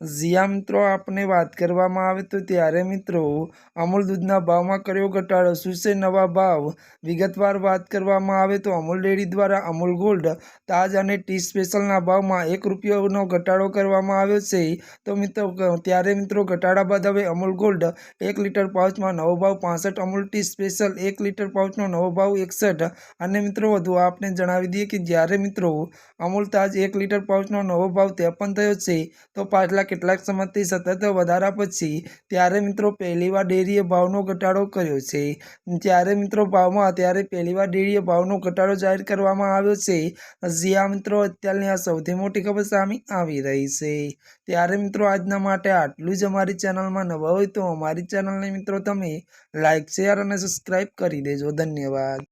જ્યાં મિત્રો આપને વાત કરવામાં આવે તો ત્યારે મિત્રો, અમૂલ દૂધના ભાવમાં કર્યો ઘટાડો. શું છે નવા ભાવ? વિગતવાર વાત કરવામાં આવે તો અમૂલ ડેરી દ્વારા અમૂલ ગોલ્ડ, તાજ અને ટી સ્પેશિયલના ભાવમાં એક રૂપિયાનો ઘટાડો કરવામાં આવ્યો છે. તો મિત્રો, ત્યારે મિત્રો ઘટાડા બાદ હવે અમૂલ ગોલ્ડ એક લીટર પાઉચમાં નવો ભાવ પાસઠ, અમૂલ ટી સ્પેશિયલ એક લીટર પાઉચનો નવો ભાવ એકસઠ. અને મિત્રો, વધુ આપને જણાવી દઈએ કે જ્યારે મિત્રો, અમૂલ તાજ એક લીટર પાઉચનો નવો ભાવ ત્રેપન થયો છે, તો પાછલા કેટલાક સમયથી સતત વધારા પછી ત્યારે મિત્રો પહેલીવાર ડેરીએ ભાવનો ઘટાડો કર્યો છે. ત્યારે મિત્રો ભાવમાં ત્યારે પહેલીવાર ડેરીએ ભાવનો ઘટાડો જાહેર કરવામાં આવ્યો છે જ્યાં મિત્રો અત્યારની આ સૌથી મોટી ખબર સામે આવી રહી છે. ત્યારે મિત્રો આજના માટે આટલું જ અમારી ચેનલમાં નવા હોય તો અમારી ચેનલને મિત્રો તમે લાઇક શેર અને સબસ્ક્રાઈબ કરી દેજો. ધન્યવાદ.